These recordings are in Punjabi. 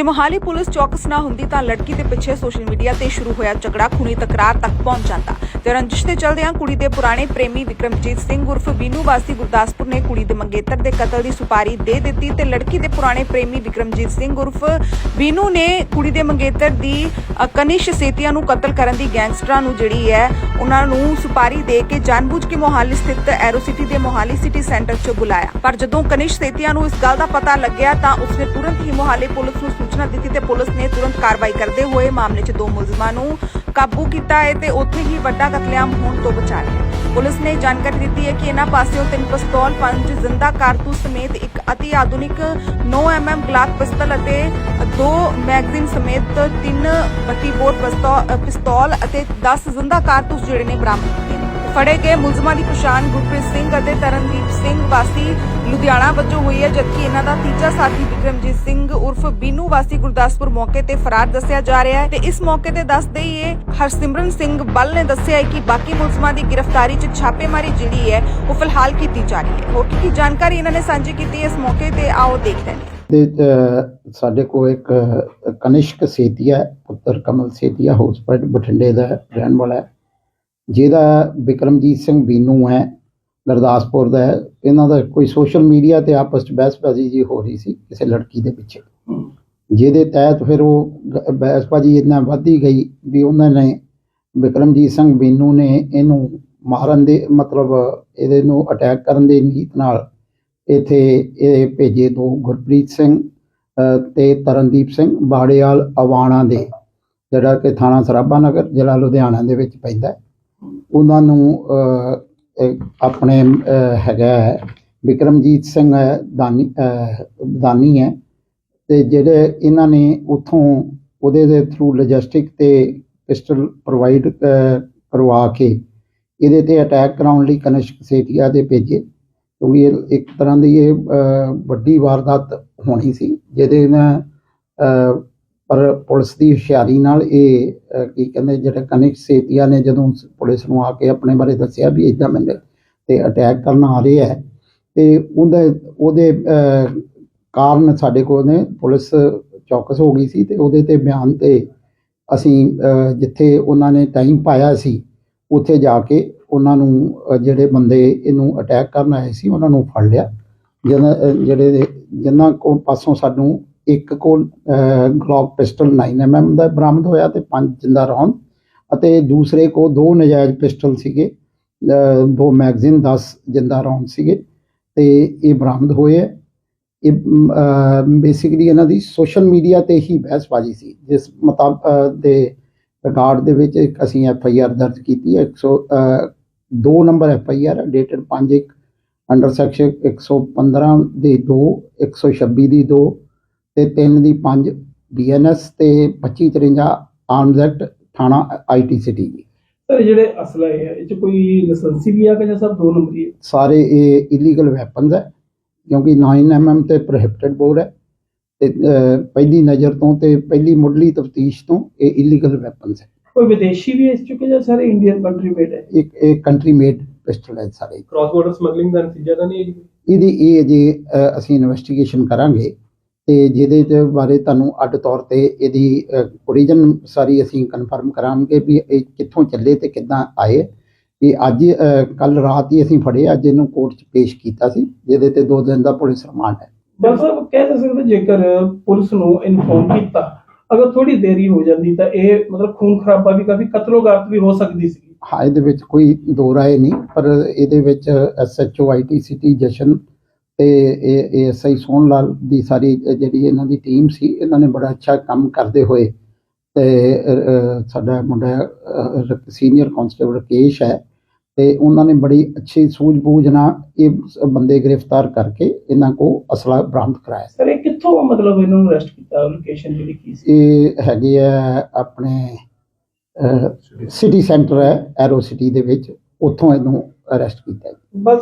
ਜੇ ਮੋਹਾਲੀ ਪੁਲਿਸ ਚੌਕਸ ਨਾ ਹੁੰਦੀ ਤਾਂ ਲੜਕੀ ਦੇ ਪਿੱਛੇ ਸੋਸ਼ਲ ਮੀਡੀਆ ਤੇ ਸ਼ੁਰੂ ਹੋਇਆ ਝਗੜਾ, ਖੂਨੀ ਤਕਰਾਰ ਤੱਕ ਪਹੁੰਚ ਜਾਂਦਾ। ਤੇ ਰੰਜਿਸ਼ ਦੇ ਚਲਦਿਆਂ ਕੁੜੀ ਦੇ ਪੁਰਾਣੇ ਪ੍ਰੇਮੀ ਵਿਕਰਮਜੀਤ ਸਿੰਘ ਉਰਫ ਬੀਨੂ ਵਾਸੀ ਗੁਰਦਾਸਪੁਰ ਨੇ ਕੁੜੀ ਦੇ ਮੰਗੇਤਰ ਦੇ ਕਤਲ ਦੀ ਸੁਪਾਰੀ ਦੇ ਦਿੱਤੀ ਤੇ ਲੜਕੀ ਦੇ ਪੁਰਾਣੇ ਪ੍ਰੇਮੀ ਵਿਕਰਮਜੀਤ ਸਿੰਘ ਉਰਫ ਬੀਨੂ ਨੇ ਕੁੜੀ ਦੇ ਮੰਗੇਤਰ ਦੀ ਕਨਿਸ਼ ਸੇਤੀਆਂ ਨੂੰ ਕਤਲ ਕਰਨ ਦੀ ਗੈਂਗਸਟਰਾਂ ਨੂੰ ਜਿਹੜੀ ਹੈ, ਉਹਨਾਂ ਨੂੰ ਸੁਪਾਰੀ ਦੇ ਕੇ ਜਾਣਬੁੱਝ ਕੇ ਮੋਹਾਲੀ ਸਥਿਤ ਐਰੋ ਸਿਟੀ ਦੇ ਮੋਹਾਲੀ ਸਿਟੀ ਸੈਂਟਰ 'ਚ ਬੁਲਾਇਆ। ਪਰ ਜਦੋਂ ਕਨਿਸ਼ ਸੇਤੀਆਂ ਨੂੰ ਇਸ ਗੱਲ ਦਾ ਪਤਾ ਲੱਗਿਆ ਤਾਂ ਉਸਨੇ ਤੁਰੰਤ ਹੀ ਮੋਹਾਲੀ ਪੁਲਿਸ ਨੂੰ ਸੂਚਨਾ ਦਿੱਤੀ ਤੇ ਪੁਲਿਸ ਨੇ ਤੁਰੰਤ ਕਾਰਵਾਈ ਕਰਦੇ ਹੋਏ ਮਾਮਲੇ 'ਚ ਦੋ ਮੁਲਜ਼ਮਾਂ ਨੂੰ ਕਾਬੂ ਕੀਤਾ ਹੈ ਤੇ ਉੱਥੇ ਹੀ ਵੱਡਾ ਕਤਲੇਆਮ ਹੋਣ ਤੋਂ ਬਚਾ ਲਿਆ। ਪੁਲਿਸ ਨੇ ਜਾਣਕਾਰੀ ਦਿੱਤੀ ਹੈ ਕਿ ਇਹਨਾਂ ਪਾਸਿਓਂ ਤਿੰਨ ਪਿਸਤੌਲ, ਪੰਜ ਜ਼ਿੰਦਾ ਕਾਰਤੂਸ ਸਮੇਤ ਇੱਕ ਅਤੀ ਆਧੁਨਿਕ 9mm ਗਲਾਕ ਪਿਸਤਲ ਅਤੇ ਦੋ ਮੈਗਜ਼ੀਨ ਸਮੇਤ ਤਿੰਨ 32 ਬੋਰ ਪਿਸਤੌਲ ਅਤੇ 10 ਜ਼ਿੰਦਾ ਕਾਰਤੂਸ ਜਿਹੜੇ ਨੇ ਬਰਾਮਦ ਕੀਤੇ ਫੜੇ ਗਏ ਮੁਲਜ਼ਮਾਂ ਦੀ ਪਛਾਣ ਗੁਰਪ੍ਰੀਤ ਸਿੰਘ ਅਤੇ ਤਰਨਦੀਪ ਸਿੰਘ ਵਾਸੀ ਲੁਧਿਆਣਾ ਵਜੋਂ ਹੋਈ ਹੈ, ਜਦਕਿ ਇਹਨਾਂ ਦਾ ਤੀਜਾ ਸਾਥੀ ਵਿਕਰਮਜੀਤ ਸਿੰਘ ਉਰਫ ਬੀਨੂ ਵਾਸੀ ਗੁਰਦਾਸਪੁਰ ਮੌਕੇ ਤੇ ਫਰਾਰ ਦੱਸਿਆ ਜਾ ਰਿਹਾ ਹੈ। ਤੇ ਇਸ ਮੌਕੇ ਤੇ ਦੱਸ ਦੇਈਏ ਹਰਸਿਮਰਨ ਸਿੰਘ ਬੱਲ ਨੇ ਦੱਸਿਆ ਹੈ ਕਿ ਬਾਕੀ ਮੁਲਜ਼ਮਾਂ ਦੀ ਗ੍ਰਿਫਤਾਰੀ 'ਚ ਛਾਪੇਮਾਰੀ ਜਿਹੜੀ ਹੈ, ਉਹ ਫਿਲਹਾਲ ਕੀਤੀ ਜਾ ਰਹੀ ਹੈ। ਹੋਰ ਕੀ ਕੀ ਜਾਣਕਾਰੀ ਇਹਨਾਂ ਨੇ ਸਾਂਝੀ ਕੀਤੀ ਹੈ, ਇਸ ਮੌਕੇ ਤੇ ਆਓ ਦੇਖਦੇ ਹਾਂ। ਅਹ, ਸਾਡੇ ਕੋਲ ਇੱਕ ਕਨਿਸ਼ਕ ਸੇਤੀਆ ਪੁੱਤਰ ਕਮਲ ਸੇਤੀਆ ਹੌਸਪਿਟਲ ਬਠਿੰਡੇ ਦਾ ਰਹਿਣ ਵਾਲਾ ਹੈ। ਜਿਹਦਾ ਵਿਕਰਮਜੀਤ ਸਿੰਘ ਬੀਨੂ ਹੈ ਗੁਰਦਾਸਪੁਰ ਦਾ ਹੈ। ਇਹਨਾਂ ਦਾ ਕੋਈ ਸੋਸ਼ਲ ਮੀਡੀਆ ਤੇ ਆਪਸ ਵਿੱਚ ਬਹਿਸਬਾਜ਼ੀ ਜੀ ਹੋ ਰਹੀ ਸੀ ਕਿਸੇ ਲੜਕੀ ਦੇ ਪਿੱਛੇ। ਜਿਹਦੇ ਤਹਿਤ ਫਿਰ ਉਹ ਬਹਿਸਬਾਜ਼ੀ ਇੰਨਾ ਵੱਧਦੀ ਗਈ ਵੀ ਉਹਨਾਂ ਨੇ ਵਿਕਰਮਜੀਤ ਸਿੰਘ ਬੀਨੂ ਨੇ ਇਹਨੂੰ ਮਾਰਨ ਦੇ ਮਤਲਬ ਇਹਦੇ ਨੂੰ ਅਟੈਕ ਕਰਨ ਦੇ ਨੀਤ ਨਾਲ ਇੱਥੇ ਇਹ ਭੇਜੇ ਦੋ ਗੁਰਪ੍ਰੀਤ ਸਿੰਘ ਅ, ਤੇ ਤਰਨਦੀਪ ਸਿੰਘ ਬਾੜੇਵਾਲ ਅਵਾਣਾ ਦੇ ਜਿਹੜਾ ਕਿ ਥਾਣਾ ਸਰਾਭਾ ਨਗਰ ਜ਼ਿਲ੍ਹਾ ਲੁਧਿਆਣਾ ਦੇ ਵਿੱਚ ਪੈਂਦਾ ਉਹਨਾਂ ਨੂੰ ਆਪਣੇ ਹੈਗਾ ਹੈ, ਵਿਕਰਮਜੀਤ ਸਿੰਘ ਹੈ, ਦਾਨੀ ਦਾਨੀ ਹੈ ਤੇ ਜਿਹੜੇ ਇਹਨਾਂ ਨੇ ਉਥੋਂ ਉਹਦੇ ਦੇ ਥਰੂ ਲੌਜਿਸਟਿਕ ਤੇ ਪਿਸਟਲ ਪ੍ਰੋਵਾਈਡ ਕਰਵਾ ਕੇ ਇਹਦੇ ਤੇ ਅਟੈਕ ਕਰਾਉਣ ਲਈ ਕਨਿਸ਼ਕ ਸੇਠੀਆ ਦੇ ਭੇਜੇ। ਕਿਉਂਕਿ ਇਹ ਇੱਕ ਤਰ੍ਹਾਂ ਦੀ ਇਹ ਵੱਡੀ ਵਾਰਦਾਤ ਹੋਣੀ ਸੀ, ਜਿਹਦੇ ਨਾਲ ਪਰ ਪੁਲਿਸ ਦੀ ਹੁਸ਼ਿਆਰੀ ਨਾਲ ਇਹ ਕੀ ਕਹਿੰਦੇ, ਜਿਹੜੇ ਕਨਿਕ ਸੇਤੀਆ ਨੇ ਜਦੋਂ ਪੁਲਿਸ ਨੂੰ ਆ ਕੇ ਆਪਣੇ ਬਾਰੇ ਦੱਸਿਆ ਵੀ ਇਦਾਂ ਮੈਨੂੰ ਤੇ ਅਟੈਕ ਕਰਨ ਆ ਰਹੇ ਹੈ, ਤੇ ਉਹਦੇ ਉਹਦੇ ਕਾਰਨ ਸਾਡੇ ਕੋਲ ਨੇ, ਪੁਲਿਸ ਚੌਕਸ ਹੋ ਗਈ ਸੀ ਤੇ ਉਹਦੇ ਤੇ ਬਿਆਨ ਤੇ ਅਸੀਂ ਜਿੱਥੇ ਉਹਨਾਂ ਨੇ ਟਾਈਮ ਪਾਇਆ ਸੀ, ਉੱਥੇ ਜਾ ਕੇ ਉਹਨਾਂ ਨੂੰ ਜਿਹੜੇ ਬੰਦੇ ਇਹਨੂੰ ਅਟੈਕ ਕਰਨ ਆਏ ਸੀ, ਉਹਨਾਂ ਨੂੰ ਫੜ ਲਿਆ। ਜਿਹਨਾਂ ਜਿਹੜੇ ਦੇ- ਜਿਨ੍ਹਾਂ ਕੋਲ ਪਾਸੋਂ ਸਾਨੂੰ ਇੱਕ ਕੋਲ ਗਲੌਕ ਪਿਸਟਲ 9mm ਦਾ ਬਰਾਮਦ ਹੋਇਆ ਤੇ ਪੰਜ ਜਿੰਦਾ ਰੌਂਦ। ਅਤੇ ਦੂਸਰੇ ਕੋ ਦੋ ਨਜਾਇਜ਼ ਪਿਸਟਲ ਸੀਗੇ ਦੋ ਮੈਗਜ਼ੀਨ 10 ਜਿੰਦਾ ਰੌਂਦ ਸੀਗੇ। ਤੇ ਇਹ ਬਰਾਮਦ ਹੋਏ ਹੈ ਇਹ ਬੇਸਿਕਲੀ ਇਹਨਾਂ ਦੀ ਸੋਸ਼ਲ ਮੀਡੀਆ ਤੇ ਹੀ ਬਹਿਸਬਾਜ਼ੀ ਸੀ, ਜਿਸ ਮੁਤਾਬਕ ਦੇ ਰਿਕਾਰਡ ਦੇ ਵਿੱਚ ਇੱਕ ਅਸੀਂ ਐਫ ਆਈ ਆਰ ਦਰਜ ਕੀਤੀ ਹੈ 100 ਦੋ number F I R dated 5 1 under section 115 ਦੀ 2 126 ਦੀ 2 ਤੇ 3 ਦੀ 5 ਬੀਐਨਐਸ ਤੇ 2553 ਆਰਮਜ਼ ਐਕਟ ਥਾਣਾ ਆਈਟੀ ਸਿਟੀ ਸਰ ਜਿਹੜੇ ਅਸਲਾ ਹੈ ਇਹ ਚ ਕੋਈ ਲਾਇਸੈਂਸੀ ਵੀ ਆ ਕਿ ਜਾਂ ਸਭ ਦੋ ਨੰਬਰੀ ਹੈ ਸਾਰੇ ਇਹ ਇਲੀਗਲ ਵੈਪਨਸ ਹੈ ਕਿਉਂਕਿ 9mm ਤੇ ਪ੍ਰੋਹਿਬਿਟਡ ਬੋਰ ਹੈ ਤੇ ਪਹਿਲੀ ਨਜ਼ਰ ਤੋਂ ਤੇ ਪਹਿਲੀ ਮੁੱਢਲੀ ਤਫਤੀਸ਼ ਤੋਂ ਇਹ ਇਲੀਗਲ ਵੈਪਨਸ ਹੈ। ਕੋਈ ਵਿਦੇਸ਼ੀ ਵੀ ਇਸ ਚੁੱਕੇ ਜਾਂ ਸਾਰੇ ਇੰਡੀਅਨ ਕੰਟਰੀ ਮੇਡ ਹੈ ਇੱਕ ਇਹ ਕੰਟਰੀ ਮੇਡ ਪਿਸਟਲ ਹੈ ਸਾਰੇ ਕ੍ਰਾਸ ਬਾਰਡਰ ਸਮਗਲਿੰਗ ਦਾ ਨਤੀਜਾ ਤਾਂ ਨਹੀਂ ਹੈ ਜੀ? ਇਹਦੀ ਇਹ ਅ, ਅਸੀਂ ਇਨਵੈਸਟੀਗੇਸ਼ਨ ਕਰਾਂਗੇ ਤੇ ਜਿਹਦੇ ਚ ਬਾਰੇ ਤੁਹਾਨੂੰ ਅੱਡ ਤੌਰ ਤੇ ਇਹਦੀ ਓਰੀਜਨ ਸਾਰੀ ਅਸੀਂ ਕਨਫਰਮ ਕਰਾਂਗੇ ਵੀ ਇਹ ਕਿੱਥੋਂ ਚੱਲੇ ਤੇ ਕਿੱਦਾਂ ਆਏ। ਇਹ ਅੱਜ ਕੱਲ ਰਾਤ ਹੀ ਅਸੀਂ ਫੜੇ ਅੱਜ ਇਹਨੂੰ ਕੋਰਟ 'ਚ ਪੇਸ਼ ਕੀਤਾ ਸੀ ਜਿਹਦੇ ਤੇ ਦੋ ਦਿਨ ਦਾ ਪੁਲਿਸ ਰਿਮਾਂਡ ਹੈ। ਡਾਕਟਰ ਸਾਹਿਬ ਕਹਿ ਤਾਂ ਸਕਦੇ ਜੇਕਰ ਪੁਲਿਸ ਨੂੰ ਇਨਫੋਰਮ ਕੀਤਾ ਅਗਰ ਥੋੜੀ ਦੇਰੀ ਹੋ ਜਾਂਦੀ ਤਾਂ ਇਹ ਮਤਲਬ ਖੂਨ ਖਰਾਬਾ ਵੀ ਕਾਫੀ ਕਤਲੋਗਾਰਤ ਵੀ ਹੋ ਸਕਦੀ ਸੀ। ਹਾਂ, ਇਹਦੇ ਵਿੱਚ ਕੋਈ ਦੋ ਰਾਏ ਨਹੀਂ, ਪਰ ਇਹਦੇ ਵਿੱਚ ਐਸਐਚਓ ਆਈਟੀ ਸਿਟੀ ਜਸ਼ਨ ਤੇ ਇਹ ਐਸਆਈ ਸੋਹਣ ਲਾਲ ਦੀ ਸਾਰੀ ਜਿਹੜੀ ਇਹਨਾਂ ਦੀ ਟੀਮ ਸੀ, ਇਹਨਾਂ ਨੇ ਬੜਾ ਅੱਛਾ ਕੰਮ ਕਰਦੇ ਹੋਏ ਤੇ ਸਾਡਾ ਮੁੰਡਾ ਸੀਨੀਅਰ ਕਾਂਸਟੇਬਲ ਰਕੇਸ਼ ਹੈ ਤੇ ਉਹਨਾਂ ਨੇ ਬੜੀ ਅੱਛੀ ਸੂਝ-ਬੂਝ ਨਾਲ ਇਹ ਸ- ਬੰਦੇ ਗ੍ਰਿਫਤਾਰ ਕਰਕੇ ਇਹਨਾਂ ਕੋ ਅਸਲਾ ਬਰਾਮਦ ਕਰਾਇਆ। ਸਰ ਇਹ ਕਿੱਥੋਂ ਮਤਲਬ ਇਹਨਾਂ ਨੂੰ ਅਰੈਸਟ ਕੀਤਾ? ਲੋਕੇਸ਼ਨ ਜਿਹੜੀ ਕੀ ਸੀ? ਇਹ ਹੈਗੇ ਆ ਆਪਣੇ ਸਿਟੀ ਸੈਂਟਰ ਹੈ ਐਰੋ ਸਿਟੀ ਦੇ ਵਿੱਚ। ਉੱਥੋਂ ਇਹਨੂੰ ਅਰੈਸਟ ਕੀਤਾ ਹੈ। ਬਸ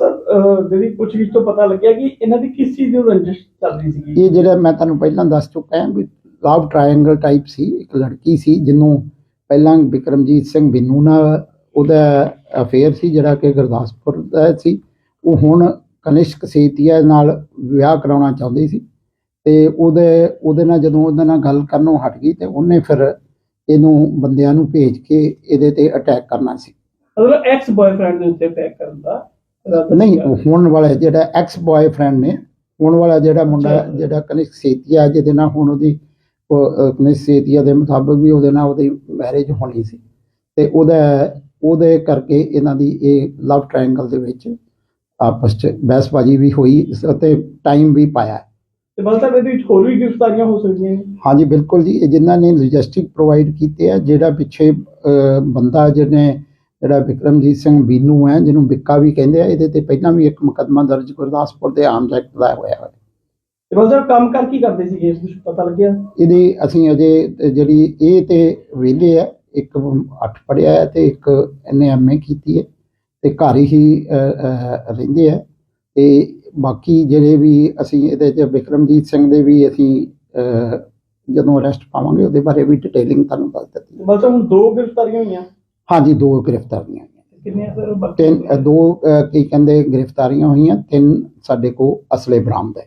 ਜਿਹੜੀ ਪੁੱਛਗਿੱਛ ਤੋਂ ਪਤਾ ਲੱਗਿਆ ਕਿ ਇਹਨਾਂ ਦੀ ਕਿਸ ਚੀਜ਼ ਦੀ ਰੰਜਿਸ਼ ਚੱਲ ਰਹੀ ਸੀਗੀ? ਇਹ ਜਿਹੜਾ ਮੈਂ ਤੁਹਾਨੂੰ ਪਹਿਲਾਂ ਦੱਸ ਚੁੱਕਾ ਹਾਂ ਵੀ ਲਵ ਟ੍ਰਾਇੰਗਲ ਟਾਈਪ ਸੀ। ਇੱਕ ਲੜਕੀ ਸੀ ਜਿਹਨੂੰ ਪਹਿਲਾਂ ਵਿਕਰਮਜੀਤ ਸਿੰਘ ਬਿੰਨੂ ਨਾਲ ਉਹਦਾ ਅਫੇਅਰ ਸੀ ਜਿਹੜਾ ਕਿ ਗੁਰਦਾਸਪੁਰ ਦਾ ਸੀ ਉਹ ਹੁਣ ਕਨਿਸ਼ਕ ਸੇਤੀਆ ਨਾਲ ਵਿਆਹ ਕਰਾਉਣਾ ਚਾਹੁੰਦੀ ਸੀ ਤੇ ਉਹਦੇ ਉਹਦੇ ਨਾਲ ਜਦੋਂ ਉਹਦੇ ਨਾਲ ਗੱਲ ਕਰਨੋਂ ਹਟ ਗਈ ਤੇ ਉਹਨੇ ਫਿਰ ਇਹਨੂੰ ਬੰਦਿਆਂ ਨੂੰ ਭੇਜ ਕੇ ਇਹਦੇ ਤੇ ਅਟੈਕ ਕਰਨਾ ਸੀ ਮਤਲਬ ਐਕਸ ਬॉयਫ੍ਰੈਂਡ ਦੇ ਉੱਤੇ ਅਟੈਕ ਕਰਨ ਦਾ ਨਹੀਂ। ਹੁਣ ਵਾਲਾ ਜਿਹੜਾ ਐਕਸ ਬॉयਫ੍ਰੈਂਡ ਨੇ ਹੁਣ ਵਾਲਾ ਜਿਹੜਾ ਮੁੰਡਾ। ਜਿਹੜਾ ਕਨਿਕ ਸੇਤੀਆ ਜਿਹਦੇ ਨਾਲ ਹੁਣ ਉਹਦੀ ਕਨਿਕ ਸੇਤੀਆ ਦੇ ਮੁਤਾਬਕ ਵੀ ਉਹਦੇ ਨਾਲ ਉਹਦੀ ਮੈਰਿਜ ਹੋਣੀ ਸੀ ਤੇ ਉਹਦਾ ਉਹਦੇ ਕਰਕੇ ਇਹਨਾਂ ਦੀ ਇਹ ਲਵ ਟ੍ਰਾਇੰਗਲ ਦੇ ਵਿੱਚ ਆਪਸ ਚ ਬਹਿਸਬਾਜ਼ੀ ਵੀ ਹੋਈ ਅਤੇ ਟਾਈਮ ਵੀ ਪਾਇਆ। ਤੇ ਇਹਦੇ ਵਿੱਚ ਹੋਰ ਵੀ ਗ੍ਰਿਫਤਾਰੀਆਂ ਹੋ ਸਕਦੀਆਂ ਨੇ? ਹਾਂਜੀ ਬਿਲਕੁਲ ਜੀ। ਇਹ ਜਿਨ੍ਹਾਂ ਨੇ ਲੌਜਿਸਟਿਕ ਪ੍ਰੋਵਾਈਡ ਕੀਤੇ ਆ ਜਿਹੜਾ ਪਿੱਛੇ ਬੰਦਾ ਜਿਹਨੇ ਜਿਹੜਾ ਵਿਕਰਮਜੀਤ ਸਿੰਘ ਬੀਨੂ ਹੈ ਜਿਹਨੂੰ ਬਿੱਕਾ ਵੀ ਕਹਿੰਦੇ ਆ ਇਹਦੇ ਤੇ ਪਹਿਲਾਂ ਵੀ ਇੱਕ ਮੁਕੱਦਮਾ ਦਰਜ ਗੁਰਦਾਸਪੁਰ ਦੇ ਆਮ ਐਕਟ ਦਾ ਹੋਇਆ ਹੋਇਆ। ਤੇ ਬਲ ਸਾਹਿਬ ਕੰਮ ਕਰ ਕੀ ਕਰਦੇ ਸੀਗੇ? ਕੁਝ ਪਤਾ ਲੱਗਿਆ? ਇਹਦੀ ਅਸੀਂ ਅਜੇ ਤੇ ਜਿਹੜੀ ਇਹ ਤੇ ਵਿਹਲੇ ਆ ਇੱਕ ਅੱਠ ਪੜਿਆ ਹੈ ਤੇ ਇੱਕ ਇਹਨੇ ਐਮਏ ਕੀਤੀ ਹੈ ਤੇ ਘਰ ਹੀ ਰਹਿੰਦੇ ਆ ਤੇ ਬਾਕੀ ਜਿਹੜੇ ਵੀ ਅਸੀਂ ਇਹਦੇ ਚ ਵਿਕਰਮਜੀਤ ਸਿੰਘ ਦੇ ਵੀ ਅਸੀਂ ਜਦੋਂ ਅਰੈਸਟ ਪਾਵਾਂਗੇ ਉਹਦੇ ਬਾਰੇ ਵੀ ਡਿਟੇਲਿੰਗ ਤੁਹਾਨੂੰ ਦੱਸ ਦਿੱਤੀ ਸਾਹਿਬ ਹੁਣ ਦੋ ਗ੍ਰਿਫਤਾਰੀਆਂ ਹੋਈਆਂ? ਹਾਂਜੀ ਦੋ ਗ੍ਰਿਫਤਾਰੀਆਂ ਹੋਈਆਂ। ਕਿੰਨੀਆਂ ਸਰ ਤਿੰਨ ਦੋ ਕੀ ਕਹਿੰਦੇ ਗ੍ਰਿਫਤਾਰੀਆਂ ਹੋਈਆਂ ਤਿੰਨ ਸਾਡੇ ਕੋਲ ਅਸਲੇ ਬਰਾਮਦ ਹੈ।